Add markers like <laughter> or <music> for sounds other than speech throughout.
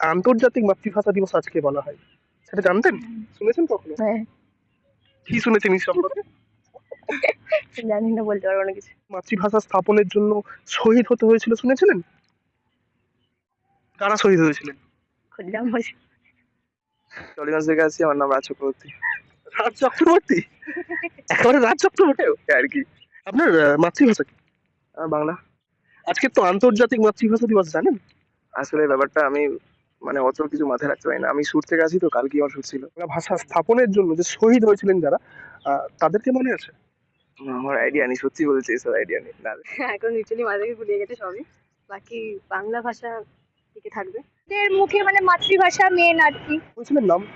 আন্তর্জাতিক মাতৃভাষা দিবস আজকে বলা হয়। সেটা জানতেন? শুনেছেন কখনো? হ্যাঁ। কি শুনেছেন এই সম্পর্কে? জানি না বলতে পারব না কিছু। মাতৃভাষা স্থাপনের জন্য শহীদ হতে হয়েছিল শুনেছিলেন? কারা শহীদ হয়েছিলেন? বসে। টলিগঞ্জ থেকে আসছি আমার নাম রাজ চক্রবর্তী। রাজ চক্রবর্তী? একেবারে রাজ চক্রবর্তী? আর কি। আপনার মাতৃভাষা কি? বাংলা। আজকে তো আন্তর্জাতিক মাতৃভাষা দিবস জানেন? আসলে ব্যাপারটা আমি মানে অত কিছু মাথায় রাখতে পারি না। আমি সুর থেকে আসি তো কালকে আমার সুর ছিল। বাংলা ভাষা স্থাপনের জন্য যে শহীদ হয়েছিলেন যারা আহ, তাদেরকে মনে আছে? আমার আইডিয়া নেই সত্যি বলছি এসব আইডিয়া নেই। না। এখন লিটারালি থেকে ভুলিয়ে গেছে সবই। বাকি বাংলা ভাষা টিকে থাকবে। ওদের মুখে মানে মাতৃভাষা মেন আর কি। হয়েছিলেন নাম?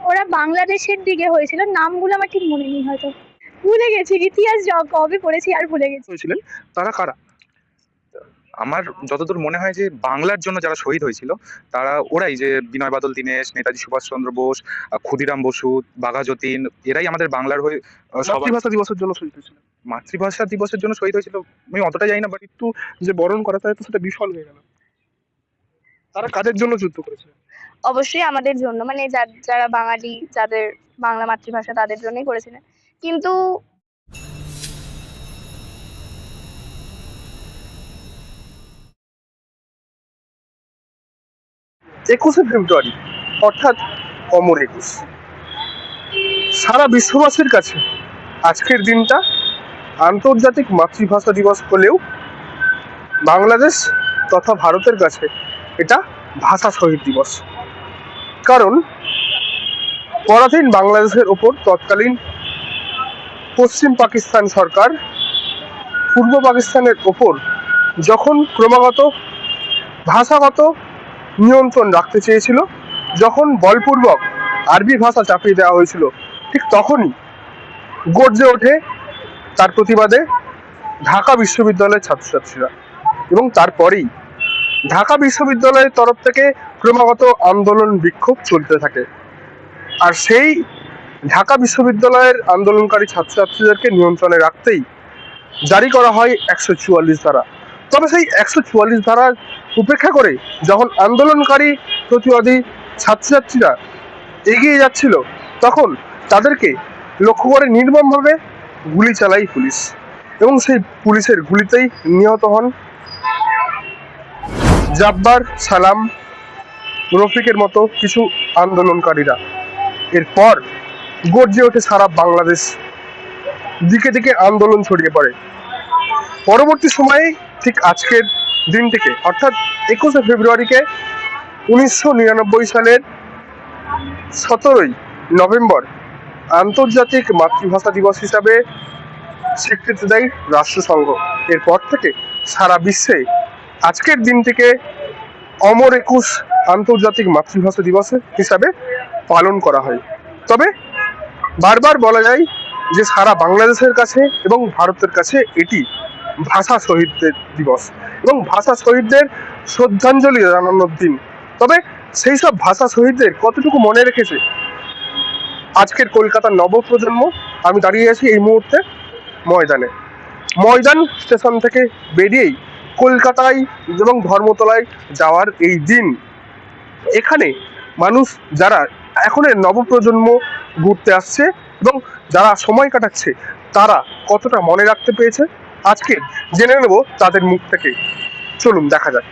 ওরা বাংলাদেশের দিকে হয়েছিল নামগুলো আমার ঠিক মনে নেই হয়তো। ভুলে গেছি ইতিহাস য- কবে পড়েছি আর ভুলে গেছি। হয়েছিলেন তারা কারা? আমার যতদূর মনে হয় যে বাংলার জন্য যারা শহীদ হয়েছিল তারা ওরাই যে বিনয় বাদল দীনেশ নেতাজি সুভাষচন্দ্র বোস ক্ষুদিরাম বসু বাঘা যতীন এরাই আমাদের বাংলার হয়ে মাতৃভাষা দিবসের জন্য শহীদ হয়েছিল। মাতৃভাষা দিবসের জন্য শহীদ হয়েছিল। আমি অতটা জানি না বাট একটু যে বরণ করা তাই তো সেটা বিফল হয়ে গেল। তারা কাদের জন্য যুদ্ধ করেছে? অবশ্যই আমাদের জন্য মানে যারা বাঙালি যাদের বাংলা মাতৃভাষা তাদের জন্যই করেছিলেন। কিন্তু একুশে ফেব্রুয়ারি, অর্থাৎ অমর একুশ। সারা বিশ্ববাসীর কাছে আজকের দিনটা আন্তর্জাতিক মাতৃভাষা দিবস হলেও বাংলাদেশ তথা ভারতের কাছে এটা ভাষা শহীদ দিবস। কারণ পরাধীন বাংলাদেশের ওপর তৎকালীন পশ্চিম পাকিস্তান সরকার পূর্ব পাকিস্তানের ওপর যখন ক্রমাগত, ভাষাগত নিয়ন্ত্রণ রাখতে চেয়েছিল। যখন বলপূর্বক আরবি ভাষা চাপিয়ে দেওয়া হয়েছিল, ঠিক তখনই গর্জে ওঠে তার প্রতিবাদে ঢাকা বিশ্ববিদ্যালয়ের ছাত্রছাত্রীরা এবং তারপরেই ঢাকা বিশ্ববিদ্যালয়ের তরফ থেকে ক্রমাগত আন্দোলন বিক্ষোভ চলতে থাকে। আর সেই ঢাকা বিশ্ববিদ্যালয়ের আন্দোলনকারী ছাত্রছাত্রীদেরকে নিয়ন্ত্রণে রাখতেই জারি করা হয় একশো চুয়াল্লিশ ধারা। তবে সেই একশো চুয়াল্লিশ ধারা উপেক্ষা করে যখন আন্দোলনকারী প্রতিবাদী ছাত্রছাত্রীরা এগিয়ে যাচ্ছিল, তখন তাদেরকে লক্ষ্য করে নির্মমভাবে গুলি চালাই পুলিশ এবং সেই পুলিশের গুলিতেই নিহত হন জাব্বার সালাম রফিকের মতো কিছু আন্দোলনকারীরা। এরপর গর্জে ওঠে সারা বাংলাদেশ। দিকে দিকে আন্দোলন ছড়িয়ে পড়ে। পরবর্তী সময়ে ঠিক আজকের দিনটিকে অর্থাৎ একুশে ফেব্রুয়ারিকে উনিশশো নিরানব্বই সালের সতেরোই নভেম্বর আন্তর্জাতিক মাতৃভাষা দিবস হিসাবে স্বীকৃতি দেয় রাষ্ট্রসংঘ। এরপর থেকে সারা বিশ্বে আজকের দিনটিকে অমর একুশ আন্তর্জাতিক মাতৃভাষা দিবস হিসাবে পালন করা হয়। তবে বারবার বলা যায় যে সারা বাংলাদেশের কাছে এবং ভারতের কাছে এটি ভাষা শহীদদের দিবস। এবং ভাষা শহীদদের শ্রদ্ধাঞ্জলি জানানোর দিন। তবে সেই সব ভাষা শহীদদের কতটুকু মনে রেখেছে? আজকের কলকাতার নবপ্রজন্ম, আমি দাঁড়িয়ে আছি এই মুহূর্তে ময়দানে। ময়দান স্টেশন থেকে বেরিয়েই কলকাতায় এবং ধর্মতলায় যাওয়ার এই দিন। এখানে মানুষ যারা এখনের নবপ্রজন্ম ঘুরতে আসছে এবং যারা সময় কাটাচ্ছে, তারা কতটা মনে রাখতে পেরেছে? আজকে জেনে নেব তাদের মুখ থেকে। চলুন দেখা যাক।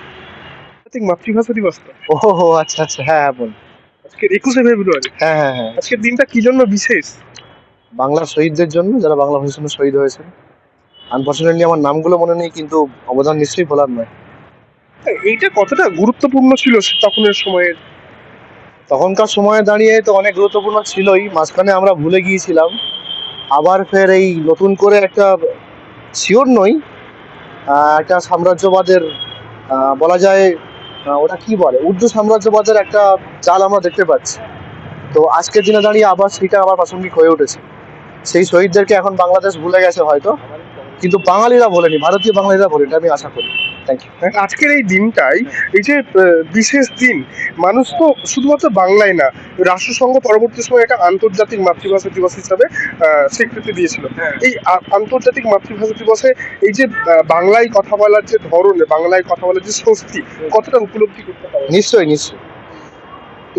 মাতৃভাষা দিবস। ও হো আচ্ছা আচ্ছা হ্যাঁ হ্যাঁ বল। আজকে একুশে ফেব্রুয়ারি। হ্যাঁ হ্যাঁ হ্যাঁ। আজকের দিনটা কি জন্য বিশেষ? বাংলা শহীদদের জন্য যারা বাংলা ভাষার জন্য শহীদ হয়েছে আনফর্চুনেটলি আমার নামগুলো মনে নেই কিন্তু অবদান নিশ্চয়ই ভোলার নয়। এইটা কতটা গুরুত্বপূর্ণ ছিল তখনের সময়ের? তখনকার সময়ে দাঁড়িয়ে তো অনেক গুরুত্বপূর্ণ ছিলই মাঝখানে আমরা ভুলে গিয়েছিলাম। আবার ফের এই নতুন করে একটা শিওর নই। একটা সাম্রাজ্যবাদের বলা যায় ওটা কি বলে? উর্দু সাম্রাজ্যবাদের একটা চাল আমরা দেখতে পাচ্ছি। তো আজকের দিনে দাঁড়িয়ে আবার সেটা আবার প্রাসঙ্গিক হয়ে উঠেছে। সেই শহীদদেরকে এখন বাংলাদেশ ভুলে গেছে হয়তো। কিন্তু বাঙালিরা বলেনি, ভারতীয় বাঙালিরা বলেনি আমি আশা করি। থ্যাংক ইউ আজকের এই দিনটাই এই যে বিশেষ দিন মানুষ তো শুধুমাত্র বাংলায় না রাষ্ট্রসংঘ পরবর্তী সময় একটা আন্তর্জাতিক মাতৃভাষা দিবস হিসাবে স্বীকৃতি দিয়েছিল। এই আন্তর্জাতিক মাতৃভাষা দিবসে এই যে বাংলায় কথা বলার যে ধরন বাংলায় কথা বলার যে স্বস্তি কতটা উপলব্ধি করতে পারো? নিশ্চয়ই নিশ্চয়ই।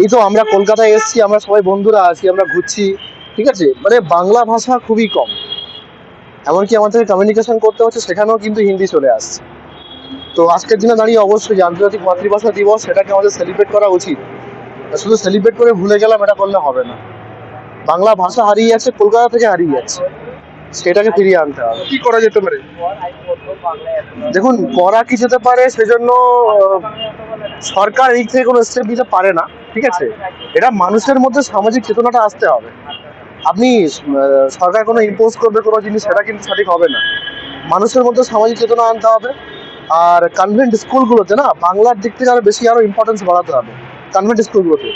এই তো আমরা কলকাতায় এসেছি আমরা সবাই বন্ধুরা আছি আমরা ঘুরছি ঠিক আছে? মানে বাংলা ভাষা খুবই কম। এমনকি আমাদের কমিউনিকেশন করতে হচ্ছে সেখানেও কিন্তু হিন্দি চলে আসছে। তো আজকের দিনে দাঁড়িয়ে অবশ্যই যে আন্তর্জাতিক মাতৃভাষা দিবস সেটাকে আমাদের সেলিব্রেট করা উচিত। শুধু সেলিব্রেট করে ভুলে গেলাম এটা করলে হবে না। বাংলা ভাষা হারিয়ে যাচ্ছে কলকাতা থেকে হারিয়ে যাচ্ছে। সেটাকে ফিরিয়ে আনতে হবে। কি করা যেতে পারে? দেখুন করা কি যেতে পারে সেজন্য সরকার এই থেকে কোনো স্টেপ নিতে পারে না ঠিক আছে? এটা মানুষের মধ্যে সামাজিক চেতনাটা আসতে হবে। আপনি সরকার কোনো ইম্পোজ করবে কোনো জিনিস সেটা কিন্তু সঠিক হবে না। মানুষের মধ্যে সামাজিক চেতনা আনতে হবে। আর কনভেন্ট স্কুলগুলোতে না বাংলার দিক থেকে আরও বেশি আরও ইম্পর্টেন্স বাড়াতে হবে। কনভেন্ট স্কুলগুলোতে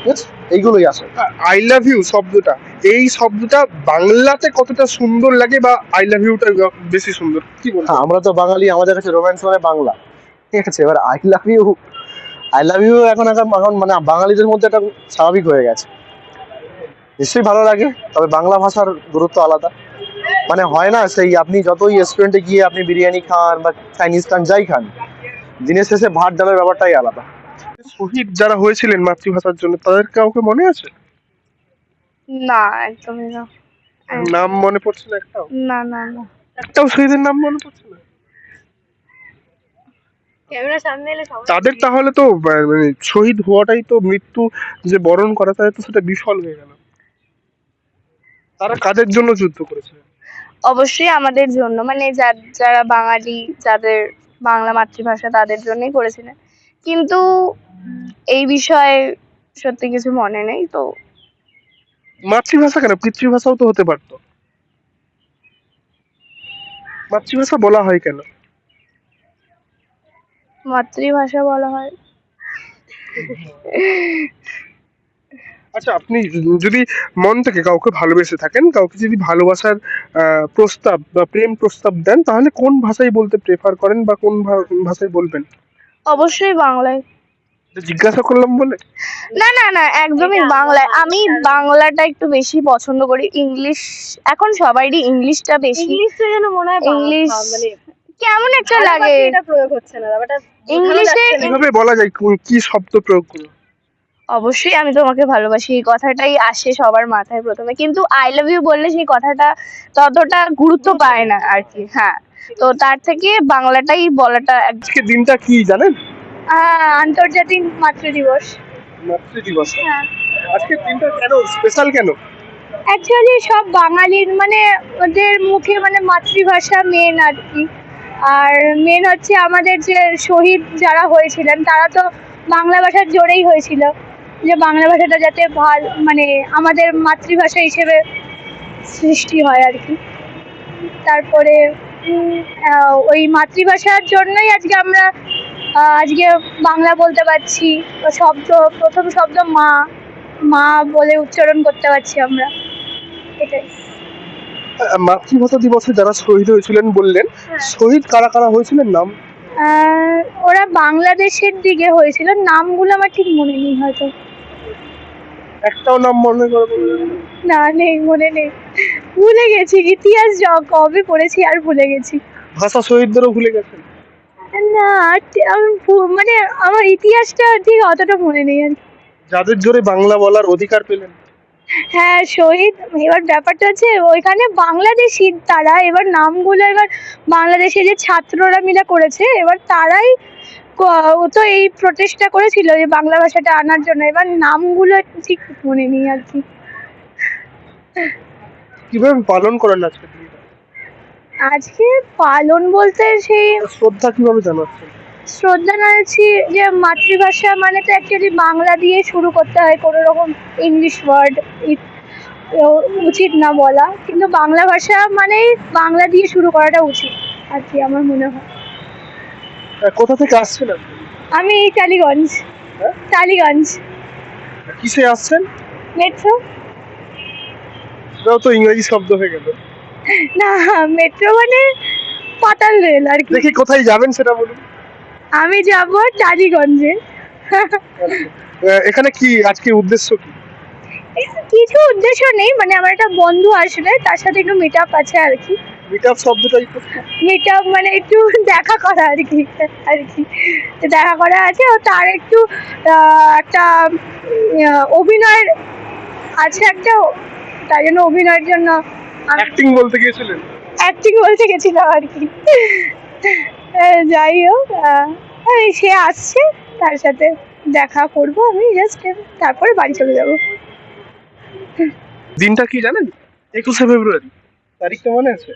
ঠিক আছে এইগুলোই আসে আই লাভ ইউ শব্দটা। এই শব্দটা বাংলাতে কতটা সুন্দর লাগে বা আই লাভ ইউটা বেশি সুন্দর? কি বলব? হ্যাঁ আমরা তো বাঙালি আমাদের কাছে রোম্যান্স মানে বাংলা। ঠিক আছে এবার I love you I love you এখন এখন এখন মানে বাঙালিদের মধ্যে একটা স্বাভাবিক হয়ে গেছে। নিশ্চয়ই ভালো লাগে তবে বাংলা ভাষার গুরুত্ব আলাদা। মানে হয় না সেই আপনি যতই রেস্টুরেন্টে গিয়ে আপনি বিরিয়ানি খান বা চাইনিজ খান যাই খান দিনের শেষে ভাত ডালের ব্যাপারটাই আলাদা। শহীদ যারা হয়েছিলেন মাতৃভাষার জন্য তাদের কাউকে মনে আছে? না একদমই না। নাম মনে পড়ছে না একটাও? না না না। একটাও শহীদের নাম মনে পড়ছে না? তাদের তাহলে তো মানে শহীদ হওয়াটাই তো মৃত্যু যে বরণ করা তাদের তো সেটা বিফল হয়ে গেল। তারা কাদের জন্য যুদ্ধ করেছে? অবশ্যই আমাদের জন্য মানে যারা বাঙালি যাদের বাংলা মাতৃভাষা তাদের জন্যই করেছিলেন কিন্তু এই বিষয়ে সত্যি কিছু মনে নেই তো মাতৃভাষা কেন? পিতৃভাষাও তো হতে পারতো। মাতৃভাষা বলা হয় কেন? মাতৃভাষা বলা হয়? আচ্ছা আপনি যদি মন থেকে কাউকে ভালোবেসে থাকেন কাউকে যদি ভালোবাসার প্রস্তাব বা প্রেম প্রস্তাব দেন তাহলে কোন ভাষায় বলতে প্রেফার করেন বা কোন ভাষায় বলবেন? অবশ্যই বাংলায়। জিজ্ঞাসা করলাম বলে? না না না একদমই বাংলায়। আমি বাংলাটা একটু বেশি পছন্দ করি। ইংলিশ এখন সবারই ইংলিশটা বেশি। ইংলিশটা যেন মনে হয় ইংলিশ মানে কেমন একটা লাগে। এটা প্রয়োগ হচ্ছে না ব্যাপারটা ইংলিশে কীভাবে বলা যায় কোন- কি শব্দ প্রয়োগ করব? অবশ্যই আমি তোমাকে ভালোবাসি। এই কথাটাই আসে সবার মাথায় প্রথমে। কিন্তু আই লাভ ইউ বললে সেই কথাটা ততটা গুরুত্ব পায় না আর কি হ্যাঁ। তো তার থেকে বাংলাটাই বলাটা আজকে দিনটা কি জানেন? আন্তর্জাতিক মাতৃ দিবস মাতৃ দিবস হ্যাঁ। আজকের দিনটা কেন? স্পেশাল কেন? অ্যাকচুয়ালি সব বাঙালির মানে ওদের মুখে মানে মাতৃভাষা মেন আর কি। আর মেন হচ্ছে আমাদের যে শহীদ যারা হয়েছিলেন তারা তো বাংলা ভাষার জোরেই হয়েছিল। যে বাংলা ভাষাটা যাতে ভালো মানে আমাদের মাতৃভাষা হিসেবে সৃষ্টি হয় আর কি। তারপরে ওই মাতৃভাষার জন্যই আজকে আমরা আজকে বাংলা বলতে পারছি। শব্দ প্রথম শব্দ মা মা বলে উচ্চারণ করতে পারছি আমরা। এটাই। মাতৃভাষা দিবসে যারা শহীদ হয়েছিলেন বললেন শহীদ কারা কারা হয়েছিলেন নাম? ওরা বাংলাদেশের দিকে হয়েছিল। নামগুলো আমার ঠিক মনে নেই হয়তো। একটাও নাম মনে করে বললেন না? নেই মনে নেই। ভুলে গেছি ইতিহাস য- কবে পড়েছি আর ভুলে গেছি। ভাষা শহীদদেরও ভুলে গেছেন না আমি মানে আমার ইতিহাসটা ঠিক অতটা মনে নেই আর। যাদের জোরে বাংলা বলার অধিকার পেলেন। হ্যাঁ শহীদ এবার ব্যাপারটা হচ্ছে ওইখানে বাংলাদেশি তারা এবার নামগুলো এবার বাংলাদেশে যে ছাত্ররা মিলে করেছে এবার তারাই ও তো এই প্রচেষ্টা করেছিল যে বাংলা ভাষাটা আনার জন্য এবার নামগুলো ঠিক মনে নেই আর কি। কীভাবে পালন করেন আজকে আজকে পালন বলতে সেই শ্রদ্ধা কীভাবে জানাচ্ছেন? শ্রদ্ধা জানাচ্ছি যে মাতৃভাষা মানে তো অ্যাকচুয়ালি বাংলা দিয়ে শুরু করতে হয় কোনো রকম ইংলিশ ওয়ার্ড উচিত না বলা। কিন্তু বাংলা ভাষা মানে বাংলা দিয়ে শুরু করাটা উচিত আর কি আমার মনে হয়। কোথা থেকে আসছেন আমি টালিগঞ্জ হ্যাঁ? টালিগঞ্জ। কিসে আসছেন? মেট্রো? তো ইংরেজি শব্দ হয়ে গেল। না মেট্রো মানে পাতাল রেল আর কি। দেখি কোথায় যাবেন সেটা বলুন। আমি যাব টালিগঞ্জে। এখানে কি আজকে উদ্দেশ্য কি? কিছু উদ্দেশ্য নেই মানে আমার একটা বন্ধু আসলে তার সাথে একটু মিট আপ আছে আর কি। মিট আপ শব্দটাই মিট আপ মানে একটু দেখা করা আর কি আর কি। দেখা করা আছে ও তার একটু একটা অভিনয়ের আছে একটা তাই জন্য অভিনয়ের জন্য অ্যাক্টিং বলতে গিয়েছিলেন? অ্যাক্টিং বলতে গেছিলাম আর কি। যাই হোক সে আসছে তার সাথে দেখা করব আমি জাস্ট তারপরে বাড়ি চলে যাব। দিনটা কি জানেন? একুশে ফেব্রুয়ারি। তারিখটা মনে আছে?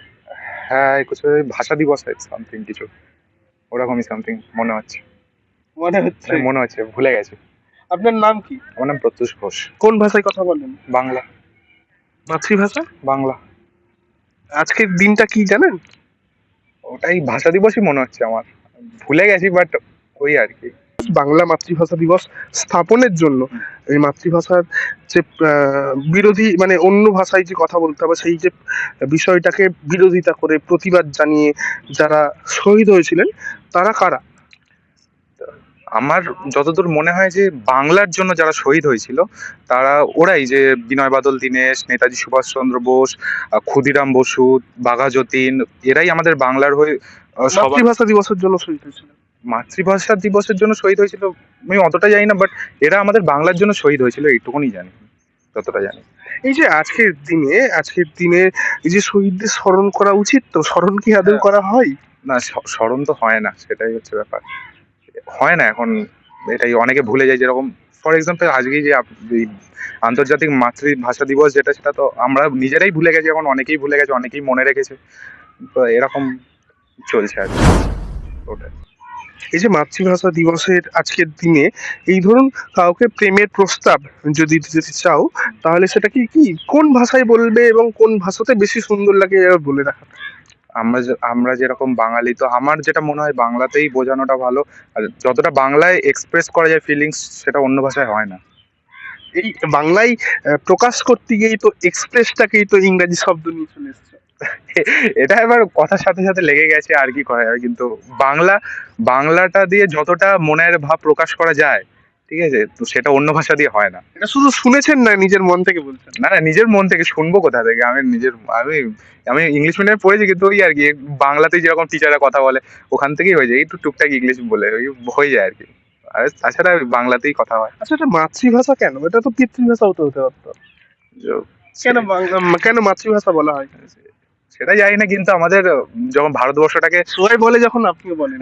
হ্যাঁ একুশে ফেব্রুয়ারি ভাষা দিবস সামথিং কিছু। ওরকমই সামথিং মনে হচ্ছে। মনে হচ্ছে? মনে হচ্ছে ভুলে গেছি। আপনার নাম কি? আমার নাম প্রত্যুষ ঘোষ। কোন ভাষায় কথা বলেন? বাংলা। মাতৃভাষা? বাংলা। আজকের দিনটা কি জানেন? ওটাই ভাষা দিবসই মনে হচ্ছে আমার। ভুলে গেছি বাট ওই আর কি। বাংলা মাতৃভাষা দিবস স্থাপনের জন্য এই মাতৃভাষার যে বিরোধী মানে অন্য ভাষায় যে কথা বলতে হবে সেই যে বিষয়টাকে বিরোধিতা করে প্রতিবাদ জানিয়ে যারা শহীদ হয়েছিলেন তারা কারা? আমার যতদূর মনে হয় যে বাংলার জন্য যারা শহীদ হয়েছিল তারা ওরাই যে বিনয় বাদল দীনেশ নেতাজি সুভাষচন্দ্র বোস ক্ষুদিরাম বসু বাঘা যতীন এরাই আমাদের বাংলার হয়ে মাতৃভাষা দিবসের জন্য শহীদ হয়েছিল। মাতৃভাষা দিবসের জন্য শহীদ হয়েছিল আমি অতটা জানি না বাট এরা আমাদের বাংলার জন্য শহীদ হয়েছিল এইটুকুনি জানি যতটা জানি। এই যে আজকের দিনে আজকের দিনে এই যে শহীদদের স্মরণ করা উচিত তো? স্মরণ কি আদৌ হ্যাঁ। করা হয়? না স্মরণ তো হয় না সেটাই হচ্ছে ব্যাপার। হয় না এখন, এটাই অনেকে ভুলে যায় যেরকম ফর এক্সাম্পল আজকেই যে আন্তর্জাতিক মাতৃভাষা দিবস যেটা, সেটা তো আমরা নিজেরাই ভুলে গেছি, এখন অনেকেই ভুলে গেছে, অনেকেই মনে রেখেছে। তো এরকম চলছে আর এই যে মাতৃভাষা দিবসের আজকের দিনে, এই ধরুন কাউকে প্রেমের প্রস্তাব যদি দিতে চাও, তাহলে সেটা কি কোন ভাষায় বলবে এবং কোন ভাষাতে বেশি সুন্দর লাগে বলে রাখা? আমরা যে- আমরা যেরকম বাঙালি তো আমার যেটা মনে হয় বাংলাতেই বোঝানোটা ভালো। আর যতটা বাংলায় এক্সপ্রেস করা যায় ফিলিংস সেটা অন্য ভাষায় হয় না। এই বাংলায় প্রকাশ করতে গিয়েই তো এক্সপ্রেসটাকেই তো ইংরাজি শব্দ নিয়ে চলে এসছে। <laughs> এটা এবার কথার সাথে সাথে লেগে গেছে আর কি করা যাবে কিন্তু বাংলা বাংলাটা দিয়ে যতটা মনের ভাব প্রকাশ করা যায় ঠিক আছে? তো সেটা অন্য ভাষা দিয়ে হয় না। এটা শুধু শুনেছেন না নিজের মন থেকে বলছেন? না না নিজের মন থেকে শুনব কোথা থেকে? আমি নিজের আমি আমি ইংলিশ মিডিয়ামে পড়েছি কিন্তু ওই আর কি বাংলাতেই যেরকম টিচাররা কথা বলে ওখান থেকেই হয়ে যায় একটু টুকটাক ইংলিশ বলে ওই হয়ে যায় আর কি। আর তাছাড়া বাংলাতেই কথা হয়। আচ্ছা এটা মাতৃভাষা কেন? এটা তো পিতৃভাষা হতে হতে পারতো। কেন বাংলা কেন মাতৃভাষা বলা হয়? সেটা জানি না কিন্তু আমাদের যখন ভারতবর্ষটাকে সবাই বলে যখন আপনি বলেন।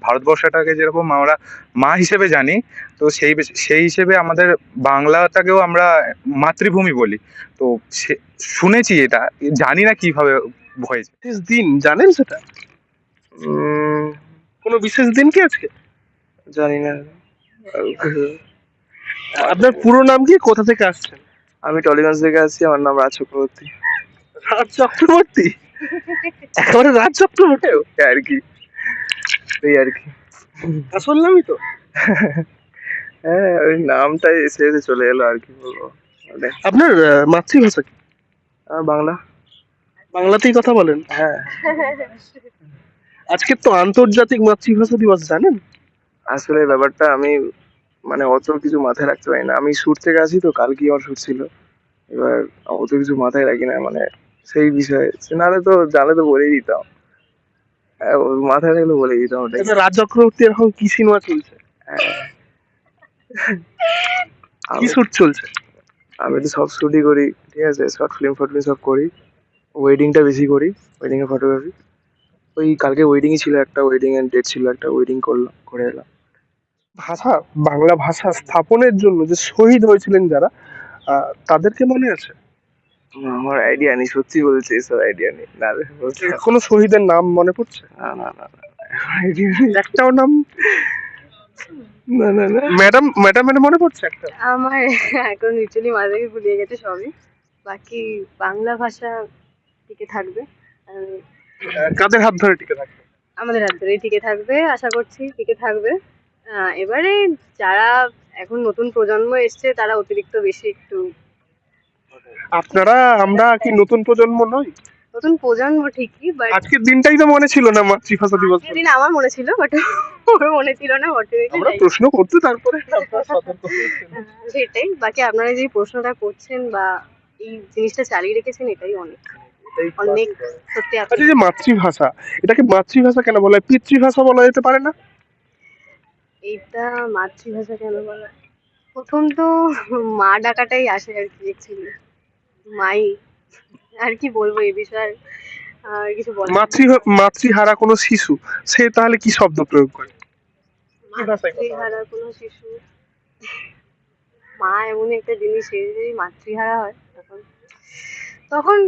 ভারতবর্ষটাকে যেরকম আমরা মা হিসেবে জানি তো সেই সেই হিসেবে আমাদের বাংলাটাকেও আমরা মাতৃভূমি বলি। তো সে- শুনেছি এটা জানি না কীভাবে হয়েছে। বিশেষ দিন জানেন সেটা? কোনো বিশেষ দিন কি আজকে? জানি না আপনার পুরো নাম কি কোথা থেকে আসছেন? আমি টলিগঞ্জ থেকে আসছি আমার নাম রাজ চক্রবর্তী। রাজ চক্রবর্তী? একেবারে রাজ চক্রবর্তী? আর কি। এই আর কি। আসল নামই তো। হ্যাঁ ওই নামটাই এসে এসে চলে এলো আর কি বলব। মানে, আপনার মাতৃভাষা কি? বাংলা। বাংলাতেই কথা বলেন? হ্যাঁ। আজকে তো আন্তর্জাতিক মাতৃভাষা দিবস জানেন? আসলে ব্যাপারটা আমি মানে অত কিছু মাথায় রাখতে পারি না। আমি সুর থেকে আসি তো কালকে আমার শুট ছিল। এবার অত কিছু মাথায় রাখি না মানে সেই বিষয়ে। নাহলে তো জানলে তো বলেই দিতাম। হ্যাঁ, ও মাথায় থাকলে বলে দিতাম ওটাই। আচ্ছা, রাজ চক্রবর্তী এখন কি সিনেমা চলছে? হ্যাঁ। কি শুট চলছে? আমি তো সব শুটই করি ঠিক আছে? শর্ট ফিল্ম ফট সব করি। ওয়েডিংটা বেশি করি ওয়েডিং এর ফটোগ্রাফি ওই কালকে ওয়েডিংই ছিল একটা ওয়েডিং এর ডেট ছিল একটা ওয়েডিং করলাম করে এলাম। ভাষা বাংলা ভাষা স্থাপনের জন্য যে শহীদ হয়েছিলেন যারা তাদেরকে মনে আছে? আমার আইডিয়া নেই সত্যি বলছি এসব আইডিয়া নেই। না বলছি। কোনো শহীদের নাম মনে পড়ছে? না না না আইডিয়া নেই। একটাও নাম? না না না। ম্যাডাম ম্যাডামের মনে পড়ছে একটা? আমার এখন লিটারালি থেকে গুলিয়ে গেছে সবই। বাকি বাংলা ভাষা টিকে থাকবে। কাদের হাত ধরে টিকে থাকে আমাদের হাত ধরেই টিকে থাকবে আশা করছি টিকে থাকবে। এবারে যারা এখন নতুন প্রজন্ম এসছে তারা অতিরিক্ত বেশি একটু আপনারা আমরা কি নতুন প্রজন্ম নই? নতুন প্রজন্ম ঠিকই বাট আজকের দিনটাই তো মনে ছিল না মাতৃভাষা দিবস দিন আমার মনে ছিল বাট ওর মনে ছিল না আমরা প্রশ্ন করতে তারপরে আপনারা সেটাই বাকি আপনারা যে প্রশ্নটা করছেন বা এই জিনিসটা চালিয়ে রেখেছেন এটাই অনেক। অনেক সত্যি আচ্ছা যে মাতৃভাষা এটাকে মাতৃভাষা কেন বলা হয়? পিতৃভাষা বলা যেতে পারে না? এইটা মাতৃভাষা কেন বলা হয়? প্রথম তো মা ডাকাটাই আসে আর কি অ্যাকচুয়ালি মাই আর কি বলব এই বিষয়ে আর কিছু নেই। মাতৃ মাতৃহারা কোনো শিশু সে তাহলে কি শব্দ প্রয়োগ করে মাতৃহারা কোনো শিশু মা এমন একটা জিনিস যদি মাতৃহারা হয় তখন তখন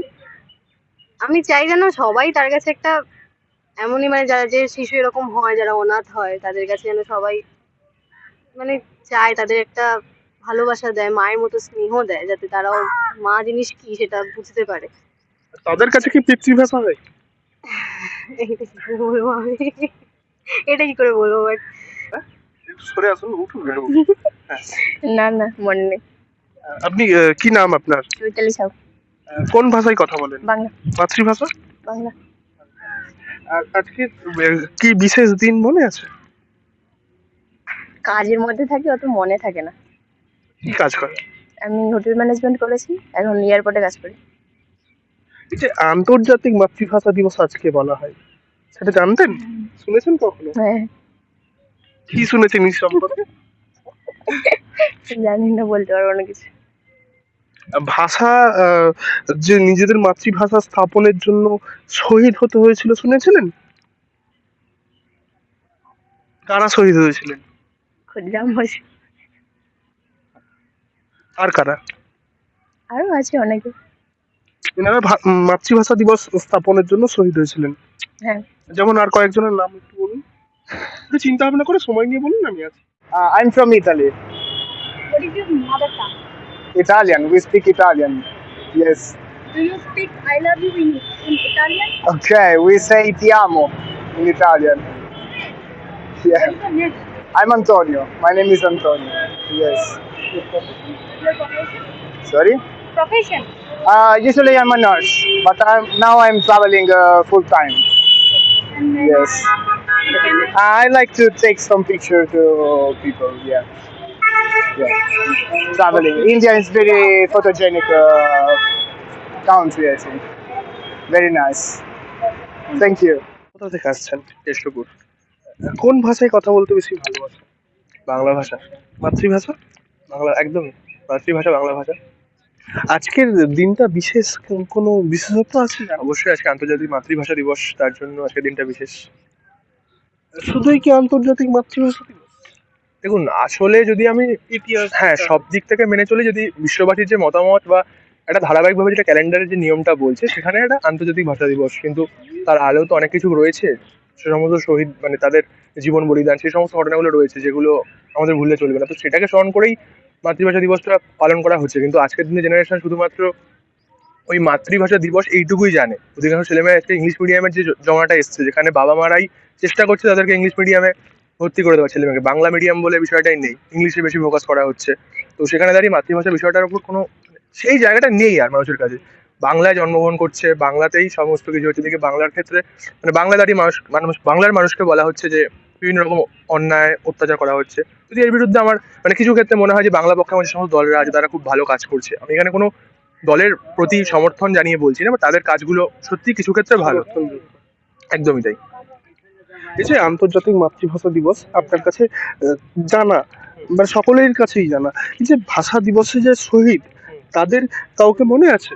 আমি চাই যেন সবাই তার কাছে একটা এমনই মানে যারা যে শিশু এরকম হয় যারা অনাথ হয় তাদের কাছে যেন সবাই মানে চায় তাদের একটা ভালোবাসা দেয় মায়ের মতো স্নেহ দেয় যাতে তারাও মা জিনিস কি সেটা বুঝতে পারে। তাদের কাছে কি পিতৃভাষা হয় এটা কি করে বলব আমি। এটা কি করে বলব বাট সরে আসুন উঠুন না। না না মনে নেই। আপনি কি নাম আপনার? চৈতালি সাউ কোন ভাষায় কথা বলেন? বাংলা। মাতৃভাষা? বাংলা। আর আজকে কি বিশেষ দিন মনে আছে? কাজের মধ্যে থাকি অত মনে থাকে না। কি কাজ করে? আমি হোটেল ম্যানেজমেন্ট করেছি এখন এয়ারপোর্টে কাজ করি। এই যে আন্তর্জাতিক মাতৃভাষা দিবস আজকে বলা হয় সেটা জানতেন? শুনেছেন কখনো? হ্যাঁ। কি শুনেছেন এই সম্পর্কে? জানি না বলতে পারব না কিছু। ভাষা যে নিজেদের মাতৃভাষা স্থাপনের জন্য শহীদ হতে হয়েছিল শুনেছিলেন? কারা শহীদ হয়েছিলেন? ক্ষুদিরাম বসু। আর কারা? আরও আছে অনেকে। এনারা মাতৃভাষা দিবস স্থাপনের জন্য শহীদ হয়েছিলেন। হ্যাঁ। যেমন আর কয়েকজনের নাম একটু বলুন। একটু চিন্তা ভাবনা করে সময় নিয়ে বলুন আমি আছি। I am from Italy Italian we speak Italian yes আমি Antonio my name is Antonio yes Sorry. Profession? Uh, usually I'm a nurse, but I'm now I'm traveling uh, full time. Yes. I like to take some picture to people. Yeah. Yeah. Traveling. India is very photogenic uh, country. I think. Very nice. Thank you. কোথা থেকে আসছেন কেষ্টপুর কোন ভাষায় কথা বলতে বেশি ভালোবাসেন বাংলা ভাষা মাতৃভাষা বাংলা একদমই মাতৃভাষা বাংলা ভাষা। আজকের দিনটা বিশেষ কোনো বিশেষত্ব আছে? অবশ্যই আজকে আন্তর্জাতিক মাতৃভাষা দিবস তার জন্য আজকের দিনটা বিশেষ। শুধুই কি আন্তর্জাতিক মাতৃভাষা দিবস? দেখুন আসলে যদি আমি ইতিহাস হ্যাঁ সব দিক থেকে মেনে চলি যদি বিশ্ববাসীর যে মতামত বা একটা ধারাবাহিকভাবে যেটা ক্যালেন্ডারের যে নিয়মটা বলছে সেখানে একটা আন্তর্জাতিক ভাষা দিবস। কিন্তু তার আলেও তো অনেক কিছু রয়েছে। সে সমস্ত শহীদ মানে তাদের জীবন বলিদান, সেই সমস্ত ঘটনাগুলো রয়েছে যেগুলো আমাদের ভুললে চলবে না। তো সেটাকে স্মরণ করেই মাতৃভাষা দিবসটা পালন করা হচ্ছে। কিন্তু আজকের দিনে জেনারেশন শুধুমাত্র ওই মাতৃভাষা দিবস এইটুকুই জানে। অধিকাংশ ছেলেমেয়ে আজকে ইংলিশ মিডিয়ামের যে জমাটা এসছে, যেখানে বাবা মারাই চেষ্টা করছে তাদেরকে ইংলিশ মিডিয়ামে ভর্তি করে দেওয়া ছেলেমেয়েকে। বাংলা মিডিয়াম বলে বিষয়টাই নেই। ইংলিশে বেশি ফোকাস করা হচ্ছে। তো সেখানে দাঁড়িয়ে মাতৃভাষা বিষয়টার উপর কোনো সেই জায়গাটা নেই আর মানুষের কাছে। বাংলায় জন্মগ্রহণ করছে, বাংলাতেই সমস্ত কিছু হচ্ছে। দিকে বাংলার ক্ষেত্রে মানে বাংলা দাঁড়িয়ে মানুষ মানুষ, বাংলার মানুষকে বলা হচ্ছে যে বিভিন্ন রকম অন্যায় অত্যাচার করা হচ্ছে। যদি এর বিরুদ্ধে আমার মানে কিছু ক্ষেত্রে মনে হয় যে বাংলা পক্ষে আমার যে সমস্ত দলরা আছে তারা খুব ভালো কাজ করছে। আমি এখানে কোনো দলের প্রতি সমর্থন জানিয়ে বলছি না বা তাদের কাজগুলো সত্যি কিছু ক্ষেত্রে ভালো। একদমই তাই। এই যে আন্তর্জাতিক মাতৃভাষা দিবস আপনার কাছে জানা বা সকলের কাছেই জানা এই যে ভাষা দিবসে যে শহীদ তাদের কাউকে মনে আছে?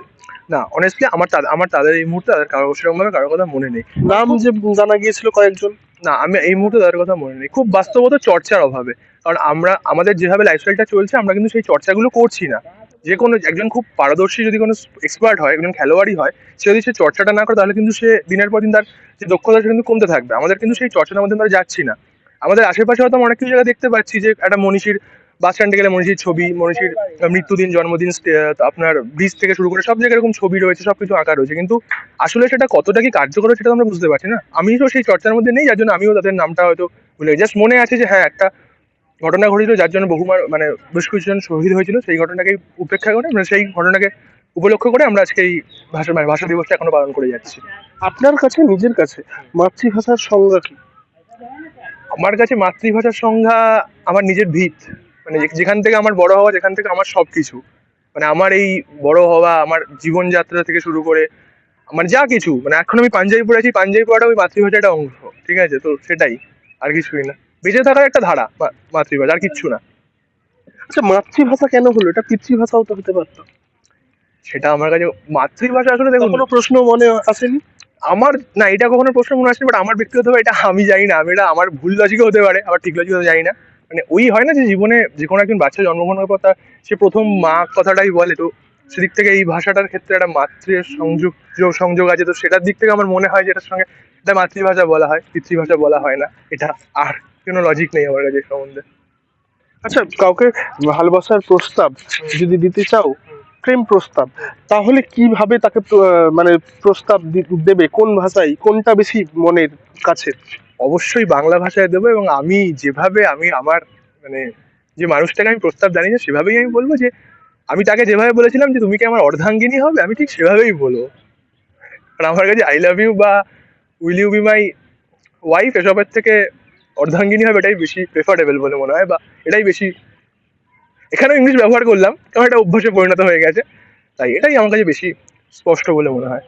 না অনেস্টলি আমার আমার তাদের এই মুহূর্তে তাদের কারও সেরকমভাবে কারোর কথা মনে নেই। নাম যে জানা গিয়েছিল কয়েকজন। না, আমি এই মুহূর্তে তাদের কথা মনে নেই। খুব বাস্তবত চর্চার অভাবে। কারণ আমরা, আমাদের যেভাবে লাইফস্টাইলটা চলছে, আমরা কিন্তু সেই চর্চাগুলো করছি না। যে কোনো একজন খুব পারদর্শী যদি কোনো এক্সপার্ট হয়, একজন খেলোয়াড়ই হয়, সে যদি সে চর্চাটা না করে, তাহলে কিন্তু সে দিনের পর দিন তার যে দক্ষতা, সেটা কিন্তু কমতে থাকবে। আমাদের কিন্তু সেই চর্চাটা মধ্যে আমরা যাচ্ছি না। আমাদের আশেপাশে হয়তো অনেক কিছু জায়গায় দেখতে পাচ্ছি যে একটা মনীষীর বাস স্ট্যান্ডে গেলে মনীষীর ছবি মনীষীর মৃত্যুদিন জন্মদিন আপনার ব্রিজ থেকে শুরু করে সব জায়গায় এরকম ছবি রয়েছে সব কিছু আঁকা রয়েছে। কিন্তু আসলে সেটা কতটা কি কার্যকর সেটা তো আমরা বুঝতে পারছি না। আমি তো সেই চর্চার মধ্যে নেই যার জন্য আমিও তাদের নামটা হয়তো ভুলে জাস্ট মনে আছে যে হ্যাঁ একটা ঘটনা ঘটেছিল যার জন্য বহু মা- মানে বেশ কিছুজন শহীদ হয়েছিল। সেই ঘটনাকে উপেক্ষা করে মানে সেই ঘটনাকে উপলক্ষ করে আমরা আজকে এই ভাষা মানে ভাষা দিবসটা এখনও পালন করে যাচ্ছি। আপনার কাছে নিজের কাছে মাতৃভাষার সংজ্ঞা কি? আমার কাছে মাতৃভাষার সংজ্ঞা আমার নিজের ভিত। মানে যেখান থেকে আমার বড় হওয়া যেখান থেকে আমার সব কিছু মানে আমার এই বড় হওয়া আমার জীবনযাত্রা থেকে শুরু করে আমার যা কিছু মানে এখন আমি পাঞ্জাবি পড়েছি পাঞ্জাবি পড়াটা ওই মাতৃভাষার একটা অংশ ঠিক আছে? তো সেটাই আর কিছুই না। বেঁচে থাকার একটা ধারা মাতৃভাষা আর কিচ্ছু না। আচ্ছা মাতৃভাষা কেন হলো? এটা পিতৃভাষাও তো হতে পারতো। সেটা আমার কাছে মাতৃভাষা আসলে দেখুন কোনো প্রশ্ন মনে আসেনি? আমার না এটা কখনো প্রশ্ন মনে আসেনি বাট আমার ব্যক্তিগতভাবে এটা আমি জানি না। আমি এটা আমার ভুল লজিকও হতে পারে আবার ঠিক লজিকও জানি না। মানে ওই হয় না যে জীবনে যে কোনো একজন বাচ্চা জন্মগ্রহণের তার সে প্রথম মা কথাটাই বলে, তো সেদিক থেকে এই ভাষাটার ক্ষেত্রে একটা মাতৃ সংযোগ সংযোগ আছে, তো সেটার দিক থেকে আমার মনে হয় যে এটার সঙ্গে এটা মাতৃভাষা বলা হয়, পিতৃভাষা বলা হয় না। এটা আর কোনো লজিক নেই আমার কাছে সম্বন্ধে। আচ্ছা কাউকে ভালোবাসার প্রস্তাব যদি দিতে চাও, প্রেম প্রস্তাব, তাহলে কীভাবে তাকে মানে প্রস্তাব দেবে? কোন ভাষায়? কোনটা বেশি মনের কাছে? অবশ্যই বাংলা ভাষায় দেবো এবং আমি যেভাবে আমি আমার মানে যে মানুষটাকে আমি প্রস্তাব জানিয়েছি সেভাবেই আমি বলব যে, আমি তাকে যেভাবে বলেছিলাম যে তুমি কি আমার অর্ধাঙ্গিনী হবে, আমি ঠিক সেভাবেই বলব। কারণ আমার কাছে আই লাভ ইউ বা will you be my wife এসবের থেকে অর্ধাঙ্গিনী হবে এটাই বেশি প্রেফারেবল বলে মনে হয় বা এটাই বেশি, এখানেও ইংলিশ ব্যবহার করলাম কারণ এটা অভ্যাসে পরিণত হয়ে গেছে, তাই এটাই আমার কাছে বেশি স্পষ্ট বলে মনে হয়।